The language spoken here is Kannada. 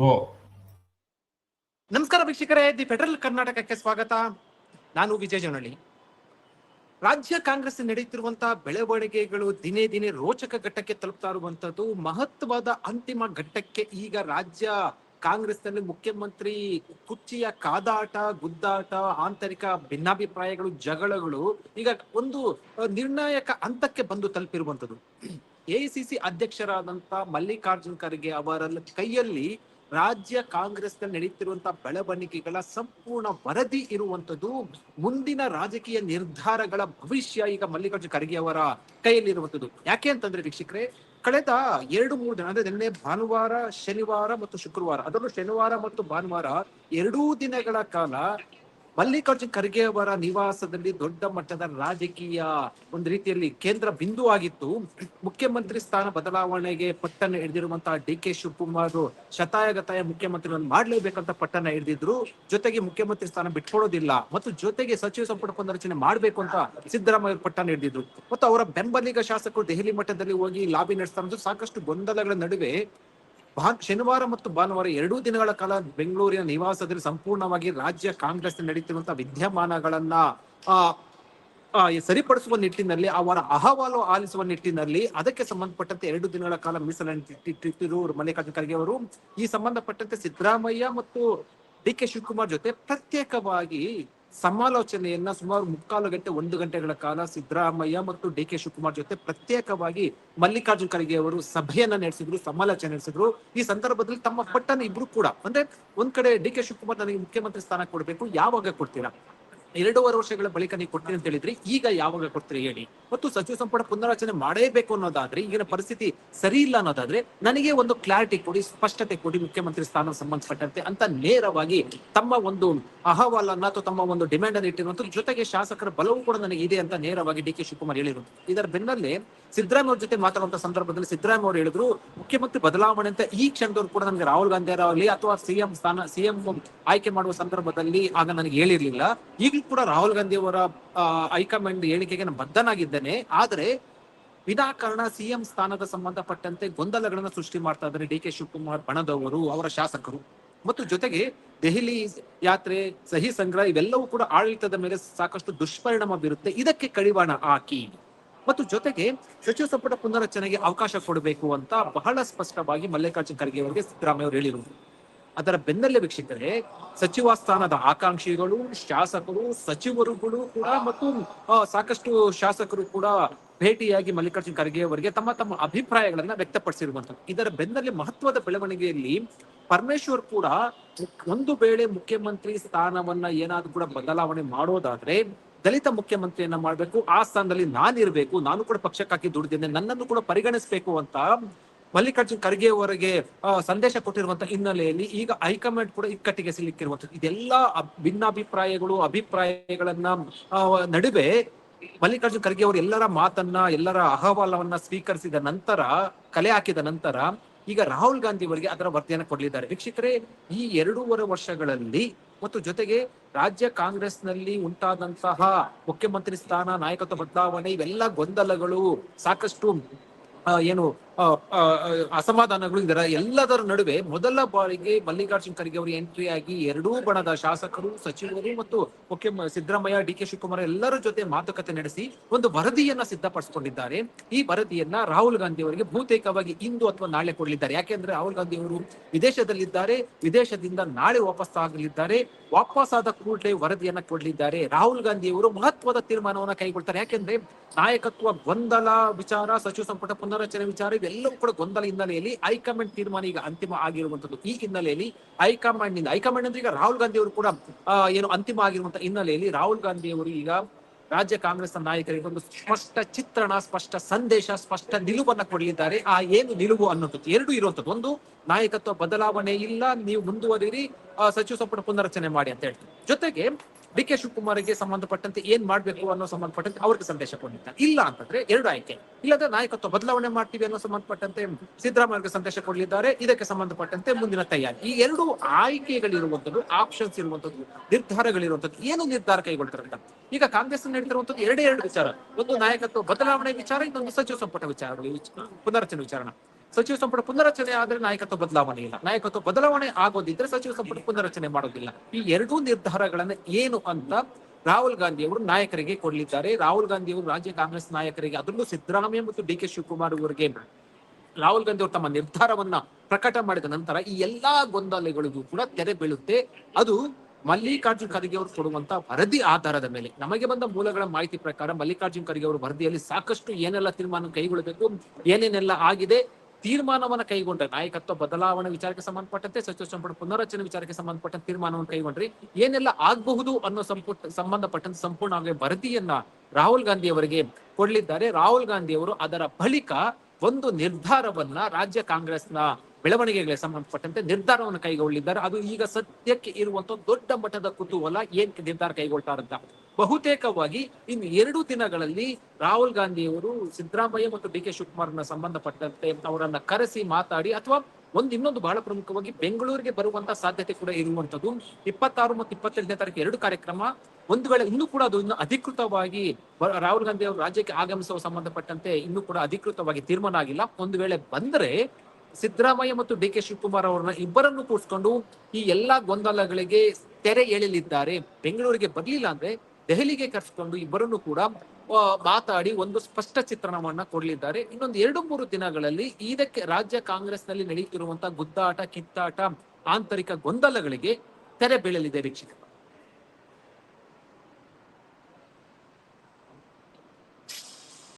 ಗೋ. ನಮಸ್ಕಾರ ವೀಕ್ಷಕರೇ, ದಿ ಫೆಡರಲ್ ಕರ್ನಾಟಕಕ್ಕೆ ಸ್ವಾಗತ. ನಾನು ವಿಜಯ ಜನಳ್ಳಿ ರಾಜ್ಯ ಕಾಂಗ್ರೆಸ್ ನಡೆಯುತ್ತಿರುವಂತಹ ಬೆಳವಣಿಗೆಗಳು ದಿನೇ ದಿನೇ ರೋಚಕ ಘಟ್ಟಕ್ಕೆ ತಲುಪ್ತಾ ಇರುವಂತದ್ದು, ಮಹತ್ವದ ಅಂತಿಮ ಘಟ್ಟಕ್ಕೆ ಈಗ ರಾಜ್ಯ ಕಾಂಗ್ರೆಸ್ನಲ್ಲಿ ಮುಖ್ಯಮಂತ್ರಿ ಕುರ್ಚಿಯ ಕಾದಾಟ, ಗುದ್ದಾಟ, ಆಂತರಿಕ ಭಿನ್ನಾಭಿಪ್ರಾಯಗಳು, ಜಗಳಗಳು ಈಗ ಒಂದು ನಿರ್ಣಾಯಕ ಹಂತಕ್ಕೆ ಬಂದು ತಲುಪಿರುವಂತದ್ದು. ಎಐಸಿಸಿ ಅಧ್ಯಕ್ಷರಾದಂತ ಮಲ್ಲಿಕಾರ್ಜುನ್ ಖರ್ಗೆ ಅವರ ಕೈಯಲ್ಲಿ ರಾಜ್ಯ ಕಾಂಗ್ರೆಸ್ನಲ್ಲಿ ನಡೀತಿರುವಂತಹ ಬೆಳವಣಿಗೆಗಳ ಸಂಪೂರ್ಣ ವರದಿ ಇರುವಂತದ್ದು ಮುಂದಿನ ರಾಜಕೀಯ ನಿರ್ಧಾರಗಳ ಭವಿಷ್ಯ ಈಗ ಮಲ್ಲಿಕಾರ್ಜುನ ಖರ್ಗೆ ಅವರ ಕೈಯಲ್ಲಿರುವಂತದ್ದು ಯಾಕೆ ಅಂತಂದ್ರೆ ವೀಕ್ಷಕರೇ, ಕಳೆದ ಎರಡು ಮೂರು ದಿನ, ಅಂದ್ರೆ ನಿನ್ನೆ ಭಾನುವಾರ, ಶನಿವಾರ ಮತ್ತು ಶುಕ್ರವಾರ, ಅದರಲ್ಲೂ ಶನಿವಾರ ಮತ್ತು ಭಾನುವಾರ ಎರಡೂ ದಿನಗಳ ಕಾಲ ಮಲ್ಲಿಕಾರ್ಜುನ್ ಖರ್ಗೆ ಅವರ ನಿವಾಸದಲ್ಲಿ ದೊಡ್ಡ ಮಟ್ಟದ ರಾಜಕೀಯ ಒಂದು ರೀತಿಯಲ್ಲಿ ಕೇಂದ್ರ ಬಿಂದು ಆಗಿತ್ತು ಮುಖ್ಯಮಂತ್ರಿ ಸ್ಥಾನ ಬದಲಾವಣೆಗೆ ಪಟ್ಟಣ ಹಿಡಿದಿರುವಂತಹ ಡಿ ಕೆ ಶಿವಕುಮಾರ್ ಶತಾಯಗತಾಯ ಮುಖ್ಯಮಂತ್ರಿಗಳನ್ನು ಮಾಡ್ಲೇಬೇಕಂತ ಪಟ್ಟಣ ಹಿಡಿದಿದ್ರು. ಜೊತೆಗೆ ಮುಖ್ಯಮಂತ್ರಿ ಸ್ಥಾನ ಬಿಟ್ಕೊಡೋದಿಲ್ಲ. ಮತ್ತು ಜೊತೆಗೆ ಸಚಿವ ಸಂಪುಟ ಪುನರಚನೆ ಮಾಡಬೇಕು ಅಂತ ಸಿದ್ದರಾಮಯ್ಯ ಪಟ್ಟಣ ಹಿಡಿದಿದ್ರು. ಮತ್ತು ಅವರ ಬೆಂಬಲಿಗ ಶಾಸಕರು ದೆಹಲಿ ಮಟ್ಟದಲ್ಲಿ ಹೋಗಿ ಲಾಬಿ ನಡೆಸ್ತಾ ಸಾಕಷ್ಟು ಗೊಂದಲಗಳ ನಡುವೆ ಶನಿವಾರ ಮತ್ತು ಭಾನುವಾರ ಎರಡೂ ದಿನಗಳ ಕಾಲ ಬೆಂಗಳೂರಿನ ನಿವಾಸದಲ್ಲಿ ಸಂಪೂರ್ಣವಾಗಿ ರಾಜ್ಯ ಕಾಂಗ್ರೆಸ್ ನಡೆಯುತ್ತಿರುವಂತಹ ವಿದ್ಯಮಾನಗಳನ್ನ, ಆ ಸರಿಪಡಿಸುವ ನಿಟ್ಟಿನಲ್ಲಿ, ಅವರ ಅಹವಾಲು ಆಲಿಸುವ ನಿಟ್ಟಿನಲ್ಲಿ, ಅದಕ್ಕೆ ಸಂಬಂಧಪಟ್ಟಂತೆ ಎರಡು ದಿನಗಳ ಕಾಲ ಮೀಸಲಿಟ್ಟಿರುವ ಮಲ್ಲಿಕಾರ್ಜುನ ಖರ್ಗೆ ಅವರು. ಈ ಸಂಬಂಧಪಟ್ಟಂತೆ ಸಿದ್ದರಾಮಯ್ಯ ಮತ್ತು ಡಿ ಕೆ ಶಿವಕುಮಾರ್ ಜೊತೆ ಪ್ರತ್ಯೇಕವಾಗಿ ಸಮಾಲೋಚನೆಯನ್ನ ಸುಮಾರು ಮುಕ್ಕಾಲು ಗಂಟೆ, ಒಂದು ಗಂಟೆಗಳ ಕಾಲ ಸಿದ್ದರಾಮಯ್ಯ ಮತ್ತು ಡಿ ಕೆ ಶಿವಕುಮಾರ್ ಜೊತೆ ಪ್ರತ್ಯೇಕವಾಗಿ ಮಲ್ಲಿಕಾರ್ಜುನ್ ಖರ್ಗೆ ಅವರು ಸಭೆಯನ್ನ ನಡೆಸಿದ್ರು, ಸಮಾಲೋಚನೆ ನಡೆಸಿದ್ರು. ಈ ಸಂದರ್ಭದಲ್ಲಿ ತಮ್ಮ ಪಟ್ಟನ ಇಬ್ರು ಕೂಡ. ಅಂದ್ರೆ ಒಂದ್ ಕಡೆ ಡಿ ಕೆ ಶಿವಕುಮಾರ್ ನನಗೆ ಮುಖ್ಯಮಂತ್ರಿ ಸ್ಥಾನ ಕೊಡ್ಬೇಕು, ಯಾವಾಗ ಕೊಡ್ತೀರಾ? ಎರಡೂವರೆ ವರ್ಷಗಳ ಬಳಿಕ ನೀವು ಕೊಡ್ತೀನಿ ಅಂತ ಹೇಳಿದ್ರಿ ಈಗ ಯಾವಾಗ ಕೊಡ್ತೀರಿ ಹೇಳಿ. ಮತ್ತು ಸಚಿವ ಸಂಪುಟ ಪುನರಚನೆ ಮಾಡೇಬೇಕು ಅನ್ನೋದಾದ್ರೆ ಈಗಿನ ಪರಿಸ್ಥಿತಿ ಸರಿ ಇಲ್ಲ ಅನ್ನೋದಾದ್ರೆ ನನಗೆ ಒಂದು ಕ್ಲಾರಿಟಿ ಕೊಡಿ, ಸ್ಪಷ್ಟತೆ ಕೊಡಿ, ಮುಖ್ಯಮಂತ್ರಿ ಸ್ಥಾನ ಸಂಬಂಧಪಟ್ಟಂತೆ ಅಂತ ನೇರವಾಗಿ ತಮ್ಮ ಒಂದು ಅಹವಾಲನ್ನ ಅಥವಾ ತಮ್ಮ ಒಂದು ಡಿಮ್ಯಾಂಡ್ ಅನ್ನು ಇಟ್ಟಿರುವಂತ ಜೊತೆಗೆ ಶಾಸಕರ ಬಲವೂ ಕೂಡ ನನಗೆ ಇದೆ ಅಂತ ನೇರವಾಗಿ ಡಿ ಕೆ ಶಿವಕುಮಾರ್ ಹೇಳಿರುವಂತ ಇದರ ಬೆನ್ನಲ್ಲೇ ಸಿದ್ದರಾಮಯ್ಯ ಅವ್ರ ಜೊತೆ ಮಾತಾಡುವಂತ ಸಂದರ್ಭದಲ್ಲಿ ಸಿದ್ದರಾಮಯ್ಯ ಅವರು ಹೇಳಿದ್ರು, ಮುಖ್ಯಮಂತ್ರಿ ಬದಲಾವಣೆ ಅಂತ ಈ ಕ್ಷಣದವ್ರು ಕೂಡ ನನಗೆ ರಾಹುಲ್ ಗಾಂಧಿ ಅವರಾಗಲಿ ಅಥವಾ ಸಿಎಂ ಸ್ಥಾನ, ಸಿಎಂ ಆಯ್ಕೆ ಮಾಡುವ ಸಂದರ್ಭದಲ್ಲಿ ಆಗ ನನಗೆ ಹೇಳಿರ್ಲಿಲ್ಲ. ಈಗಲೂ ಕೂಡ ರಾಹುಲ್ ಗಾಂಧಿ ಅವರ ಹೈಕಮಾಂಡ್ ಹೇಳಿಕೆಗೆ ನಾನು ಬದ್ಧನಾಗಿದ್ದೇನೆ. ಆದ್ರೆ ವಿನಾಕಾರಣ ಸಿಎಂ ಸ್ಥಾನದ ಸಂಬಂಧಪಟ್ಟಂತೆ ಗೊಂದಲಗಳನ್ನ ಸೃಷ್ಟಿ ಮಾಡ್ತಾ ಇದ್ದಾರೆ ಡಿ ಕೆ ಶಿವಕುಮಾರ್ ಬಣದವರು, ಅವರ ಶಾಸಕರು. ಮತ್ತು ಜೊತೆಗೆ ದೆಹಲಿ ಯಾತ್ರೆ, ಸಹಿ ಸಂಗ್ರಹ ಇವೆಲ್ಲವೂ ಕೂಡ ಆಡಳಿತದ ಮೇಲೆ ಸಾಕಷ್ಟು ದುಷ್ಪರಿಣಾಮ ಬೀರುತ್ತೆ. ಇದಕ್ಕೆ ಕಡಿವಾಣ ಹಾಕಿ. ಮತ್ತು ಜೊತೆಗೆ ಸಚಿವ ಸಂಪುಟ ಪುನರಚನೆಗೆ ಅವಕಾಶ ಕೊಡಬೇಕು ಅಂತ ಬಹಳ ಸ್ಪಷ್ಟವಾಗಿ ಮಲ್ಲಿಕಾರ್ಜುನ್ ಖರ್ಗೆ ಅವರಿಗೆ ಸಿದ್ದರಾಮಯ್ಯ ಅವರು ಹೇಳಿರುವುದು. ಅದರ ಬೆನ್ನಲ್ಲೇ ವೀಕ್ಷಿಸಿದರೆ ಸಚಿವ ಸ್ಥಾನದ ಆಕಾಂಕ್ಷಿಗಳು, ಶಾಸಕರು, ಸಚಿವರುಗಳು ಕೂಡ ಮತ್ತು ಸಾಕಷ್ಟು ಶಾಸಕರು ಕೂಡ ಭೇಟಿಯಾಗಿ ಮಲ್ಲಿಕಾರ್ಜುನ್ ಖರ್ಗೆ ಅವರಿಗೆ ತಮ್ಮ ತಮ್ಮ ಅಭಿಪ್ರಾಯಗಳನ್ನ ವ್ಯಕ್ತಪಡಿಸಿರುವಂತದ್ದು ಇದರ ಬೆನ್ನಲ್ಲೇ ಮಹತ್ವದ ಬೆಳವಣಿಗೆಯಲ್ಲಿ ಪರಮೇಶ್ವರ್ ಕೂಡ ಒಂದು ವೇಳೆ ಮುಖ್ಯಮಂತ್ರಿ ಸ್ಥಾನವನ್ನ ಏನಾದ್ರೂ ಕೂಡ ಬದಲಾವಣೆ ಮಾಡೋದಾದ್ರೆ ದಲಿತ ಮುಖ್ಯಮಂತ್ರಿಯನ್ನ ಮಾಡ್ಬೇಕು, ಆ ಸ್ಥಾನದಲ್ಲಿ ನಾನಿರ್ಬೇಕು ನಾನು ಕೂಡ ಪಕ್ಷಕ್ಕಾಗಿ ದುಡಿದಿದ್ದೇನೆ, ನನ್ನನ್ನು ಕೂಡ ಪರಿಗಣಿಸಬೇಕು ಅಂತ ಮಲ್ಲಿಕಾರ್ಜುನ್ ಖರ್ಗೆ ಅವರಿಗೆ ಸಂದೇಶ ಕೊಟ್ಟಿರುವಂತಹ ಹಿನ್ನೆಲೆಯಲ್ಲಿ ಈಗ ಹೈಕಮಾಂಡ್ ಕೂಡ ಇಕ್ಕಟ್ಟಿಗೆ ಸಿಲುಕಿರುವಂತದ್ದು ಇದೆಲ್ಲಾ ಭಿನ್ನಾಭಿಪ್ರಾಯಗಳು, ಅಭಿಪ್ರಾಯಗಳನ್ನ ನಡುವೆ ಮಲ್ಲಿಕಾರ್ಜುನ್ ಖರ್ಗೆ ಅವರು ಎಲ್ಲರ ಮಾತನ್ನ, ಎಲ್ಲರ ಅಹವಾಲವನ್ನ ಸ್ವೀಕರಿಸಿದ ನಂತರ, ಕಲೆ ಹಾಕಿದ ನಂತರ, ಈಗ ರಾಹುಲ್ ಗಾಂಧಿ ಅವರಿಗೆ ಅದರ ವರದಿಯನ್ನು ಕೊಡಲಿದ್ದಾರೆ. ವೀಕ್ಷಕರೇ, ಈ ಎರಡೂವರೆ ವರ್ಷಗಳಲ್ಲಿ ಮತ್ತು ಜೊತೆಗೆ ರಾಜ್ಯ ಕಾಂಗ್ರೆಸ್ನಲ್ಲಿ ಉಂಟಾದಂತಹ ಮುಖ್ಯಮಂತ್ರಿ ಸ್ಥಾನ ನಾಯಕತ್ವ ಬದಲಾವಣೆ ಇವೆಲ್ಲ ಗೊಂದಲಗಳು ಸಾಕಷ್ಟು ಏನು ಅಸಮಾಧಾನಗಳು ಇದರ ಎಲ್ಲದರ ನಡುವೆ ಮೊದಲ ಬಾರಿಗೆ ಮಲ್ಲಿಕಾರ್ಜುನ್ ಖರ್ಗೆ ಅವರು ಎಂಟ್ರಿ ಆಗಿ ಎರಡೂ ಬಣದ ಶಾಸಕರು, ಸಚಿವರು ಮತ್ತು ಮುಖ್ಯ ಸಿದ್ದರಾಮಯ್ಯ, ಡಿ ಕೆ ಶಿವಕುಮಾರ್ ಎಲ್ಲರ ಜೊತೆ ಮಾತುಕತೆ ನಡೆಸಿ ಒಂದು ವರದಿಯನ್ನ ಸಿದ್ಧಪಡಿಸಿಕೊಂಡಿದ್ದಾರೆ. ಈ ವರದಿಯನ್ನ ರಾಹುಲ್ ಗಾಂಧಿ ಅವರಿಗೆ ಬಹುತೇಕವಾಗಿ ಇಂದು ಅಥವಾ ನಾಳೆ ಕೊಡಲಿದ್ದಾರೆ. ಯಾಕೆಂದ್ರೆ ರಾಹುಲ್ ಗಾಂಧಿ ಅವರು ವಿದೇಶದಲ್ಲಿದ್ದಾರೆ, ವಿದೇಶದಿಂದ ನಾಳೆ ವಾಪಸ್ ಆಗಲಿದ್ದಾರೆ, ವಾಪಸ್ ಆದ ಕೂಡಲೇ ವರದಿಯನ್ನ ಕೊಡಲಿದ್ದಾರೆ. ರಾಹುಲ್ ಗಾಂಧಿ ಅವರು ಮಹತ್ವದ ತೀರ್ಮಾನವನ್ನ ಕೈಗೊಳ್ತಾರೆ. ಯಾಕೆಂದ್ರೆ ನಾಯಕತ್ವ ಗೊಂದಲ ವಿಚಾರ, ಸಚಿವ ಸಂಪುಟ ಪುನರಚನೆ ವಿಚಾರ ಇವೆಲ್ಲವೂ ಕೂಡ ಗೊಂದಲ ಹಿನ್ನೆಲೆಯಲ್ಲಿ ಹೈಕಮಾಂಡ್ ತೀರ್ಮಾನ ಈಗ ಅಂತಿಮ ಆಗಿರುವಂತದ್ದು ಈ ಹಿನ್ನೆಲೆಯಲ್ಲಿ ಹೈಕಮಾಂಡ್ನಿಂದ ಹೈಕಮಾಂಡ್ ಅಂದ್ರೆ ಈಗ ರಾಹುಲ್ ಗಾಂಧಿ ಅವರು ಕೂಡ ಏನು ಅಂತಿಮ ಆಗಿರುವಂತಹ ಹಿನ್ನೆಲೆಯಲ್ಲಿ ರಾಹುಲ್ ಗಾಂಧಿ ಅವರು ಈಗ ರಾಜ್ಯ ಕಾಂಗ್ರೆಸ್ ನಾಯಕರಿಗೆ ಒಂದು ಸ್ಪಷ್ಟ ಚಿತ್ರಣ, ಸ್ಪಷ್ಟ ಸಂದೇಶ, ಸ್ಪಷ್ಟ ನಿಲುವನ್ನ ಕೊಡಲಿದ್ದಾರೆ. ಆ ಏನು ನಿಲುವು ಅನ್ನೋದು ಎರಡು ಇರುವಂತದ್ದು ಒಂದು, ನಾಯಕತ್ವ ಬದಲಾವಣೆ ಇಲ್ಲ, ನೀವು ಮುಂದುವರಿರಿ ಸಚಿವ ಸಂಪುಟ ಪುನರಚನೆ ಮಾಡಿ ಅಂತ ಹೇಳ್ತಾರೆ. ಜೊತೆಗೆ ಡಿ ಕೆ ಶಿವಕುಮಾರ್ಗೆ ಸಂಬಂಧಪಟ್ಟಂತೆ ಏನ್ ಮಾಡ್ಬೇಕು ಅನ್ನೋ ಸಂಬಂಧಪಟ್ಟಂತೆ ಅವ್ರಿಗೆ ಸಂದೇಶ ಕೊಟ್ಟಿದ್ದಾರೆ. ಇಲ್ಲ ಅಂತಂದ್ರೆ ಎರಡು ಆಯ್ಕೆ. ಇಲ್ಲದ್ರೆ ನಾಯಕತ್ವ ಬದಲಾವಣೆ ಮಾಡ್ತೀವಿ ಅನ್ನೋ ಸಂಬಂಧಪಟ್ಟಂತೆ ಸಿದ್ದರಾಮಯ್ಯಗೆ ಸಂದೇಶ ಕೊಡಲಿದ್ದಾರೆ. ಇದಕ್ಕೆ ಸಂಬಂಧಪಟ್ಟಂತೆ ಮುಂದಿನ ತಯಾರಿ. ಈ ಎರಡು ಆಯ್ಕೆಗಳಿರುವಂತದ್ದು ಆಪ್ಷನ್ಸ್ ಇರುವಂತದ್ದು ನಿರ್ಧಾರಗಳಿರುವಂತದ್ದು ಏನು ನಿರ್ಧಾರ ಕೈಗೊಳ್ತಾರೆ ಅಂತ ಈಗ ಕಾಂಗ್ರೆಸ್ ನಡೀತಿರುವಂತದ್ದು ಎರಡೇ ಎರಡು ವಿಚಾರ. ಒಂದು ನಾಯಕತ್ವ ಬದಲಾವಣೆ ವಿಚಾರ, ಇನ್ನೊಂದು ಸಚಿವ ಸಂಪುಟ ವಿಚಾರ ಪುನರಚನೆ ವಿಚಾರ ಸಚಿವ ಸಂಪುಟ ಪುನರಚನೆ ಆದ್ರೆ ನಾಯಕತ್ವ ಬದಲಾವಣೆ ಇಲ್ಲ. ನಾಯಕತ್ವ ಬದಲಾವಣೆ ಆಗೋದಿದ್ರೆ ಸಚಿವ ಸಂಪುಟ ಪುನರಚನೆ ಮಾಡೋದಿಲ್ಲ. ಈ ಎರಡೂ ನಿರ್ಧಾರಗಳನ್ನ ಏನು ಅಂತ ರಾಹುಲ್ ಗಾಂಧಿ ಅವರು ನಾಯಕರಿಗೆ ಕೊಡಲಿದ್ದಾರೆ. ರಾಹುಲ್ ಗಾಂಧಿ ಅವರು ರಾಜ್ಯ ಕಾಂಗ್ರೆಸ್ ನಾಯಕರಿಗೆ ಅದರಲ್ಲೂ ಸಿದ್ದರಾಮಯ್ಯ ಮತ್ತು ಡಿ ಕೆ ಶಿವಕುಮಾರ್ ಅವರಿಗೆ ರಾಹುಲ್ ಗಾಂಧಿ ಅವರು ತಮ್ಮ ನಿರ್ಧಾರವನ್ನ ಪ್ರಕಟ ಮಾಡಿದ ನಂತರ ಈ ಎಲ್ಲಾ ಗೊಂದಲಗಳಿಗೂ ಕೂಡ ತೆರೆ ಬೀಳುತ್ತೆ. ಅದು ಮಲ್ಲಿಕಾರ್ಜುನ್ ಖರ್ಗೆ ಅವರು ಕೊಡುವಂತ ವರದಿ ಆಧಾರದ ಮೇಲೆ. ನಮಗೆ ಬಂದ ಮೂಲಗಳ ಮಾಹಿತಿ ಪ್ರಕಾರ ಮಲ್ಲಿಕಾರ್ಜುನ್ ಖರ್ಗೆ ಅವರು ವರದಿಯಲ್ಲಿ ಸಾಕಷ್ಟು ಏನೆಲ್ಲ ತೀರ್ಮಾನ ಕೈಗೊಳ್ಳಬೇಕು, ಏನೇನೆಲ್ಲ ಆಗಿದೆ ತೀರ್ಮಾನವನ್ನ ಕೈಗೊಂಡ್ರೆ, ನಾಯಕತ್ವ ಬದಲಾವಣೆ ವಿಚಾರಕ್ಕೆ ಸಂಬಂಧಪಟ್ಟಂತೆ ಸಚಿವ ಸಂಪುಟ ಪುನರಚನೆ ವಿಚಾರಕ್ಕೆ ಸಂಬಂಧಪಟ್ಟಂತೆ ತೀರ್ಮಾನವನ್ನು ಕೈಗೊಂಡ್ರಿ. ಏನೆಲ್ಲ ಆಗಬಹುದು ಅನ್ನೋ ಸಂಪುಟ, ಸಂಬಂಧಪಟ್ಟಂತೆ ಸಂಪೂರ್ಣವಾಗಿ ವರದಿಯನ್ನ ರಾಹುಲ್ ಗಾಂಧಿ ಅವರಿಗೆ ಕೊಡಲಿದ್ದಾರೆ. ರಾಹುಲ್ ಗಾಂಧಿ ಅವರು ಅದರ ಬಳಿಕ ಒಂದು ನಿರ್ಧಾರವನ್ನ ರಾಜ್ಯ ಕಾಂಗ್ರೆಸ್ನ ಬೆಳವಣಿಗೆಗಳಿಗೆ ಸಂಬಂಧಪಟ್ಟಂತೆ ನಿರ್ಧಾರವನ್ನು ಕೈಗೊಳ್ಳಿದ್ದಾರೆ. ಅದು ಈಗ ಸದ್ಯಕ್ಕೆ ಇರುವಂತಹ ದೊಡ್ಡ ಮಟ್ಟದ ಕುತೂಹಲ ಏನ್ ನಿರ್ಧಾರ ಕೈಗೊಳ್ತಾರಂತ. ಬಹುತೇಕವಾಗಿ ಇನ್ನು ಎರಡು ದಿನಗಳಲ್ಲಿ ರಾಹುಲ್ ಗಾಂಧಿಯವರು ಸಿದ್ದರಾಮಯ್ಯ ಮತ್ತು ಡಿ ಕೆ ಶಿವಕುಮಾರ್ನ ಸಂಬಂಧಪಟ್ಟಂತೆ ಅವರನ್ನ ಕರೆಸಿ ಮಾತಾಡಿ ಅಥವಾ ಒಂದು ಇನ್ನೊಂದು ಬಹಳ ಪ್ರಮುಖವಾಗಿ ಬೆಂಗಳೂರಿಗೆ ಬರುವಂತ ಸಾಧ್ಯತೆ ಕೂಡ ಇರುವಂತದ್ದು. ಇಪ್ಪತ್ತಾರು ಮತ್ತು ಇಪ್ಪತ್ತೆಂಟನೇ ತಾರೀಕು ಎರಡು ಕಾರ್ಯಕ್ರಮ. ಒಂದು ವೇಳೆ ಇನ್ನೂ ಕೂಡ ಅದು ಇನ್ನು ಅಧಿಕೃತವಾಗಿ ರಾಹುಲ್ ಗಾಂಧಿ ಅವರು ರಾಜ್ಯಕ್ಕೆ ಆಗಮಿಸುವ ಸಂಬಂಧಪಟ್ಟಂತೆ ಇನ್ನೂ ಕೂಡ ಅಧಿಕೃತವಾಗಿ ತೀರ್ಮಾನ ಆಗಿಲ್ಲ. ಒಂದು ವೇಳೆ ಬಂದ್ರೆ ಸಿದ್ದರಾಮಯ್ಯ ಮತ್ತು ಡಿ ಕೆ ಶಿವಕುಮಾರ್ ಅವರನ್ನ ಇಬ್ಬರನ್ನು ಕೂರಿಸ್ಕೊಂಡು ಈ ಎಲ್ಲಾ ಗೊಂದಲಗಳಿಗೆ ತೆರೆ ಎಳೆಯಲಿದ್ದಾರೆ ಬೆಂಗಳೂರಿಗೆ ಬರ್ಲಿಲ್ಲ ಅಂದ್ರೆ ದೆಹಲಿಗೆ ಕರೆಸಿಕೊಂಡು ಇಬ್ಬರನ್ನು ಕೂಡ ಮಾತಾಡಿ ಒಂದು ಸ್ಪಷ್ಟ ಚಿತ್ರಣವನ್ನ ಕೊಡಲಿದ್ದಾರೆ. ಇನ್ನೊಂದು ಎರಡು ಮೂರು ದಿನಗಳಲ್ಲಿ ಇದಕ್ಕೆ ರಾಜ್ಯ ಕಾಂಗ್ರೆಸ್ನಲ್ಲಿ ನಡೆಯುತ್ತಿರುವಂತಹ ಗುದ್ದಾಟ, ಕಿತ್ತಾಟ, ಆಂತರಿಕ ಗೊಂದಲಗಳಿಗೆ ತೆರೆ ಬೀಳಲಿದೆ ವೀಕ್ಷಕ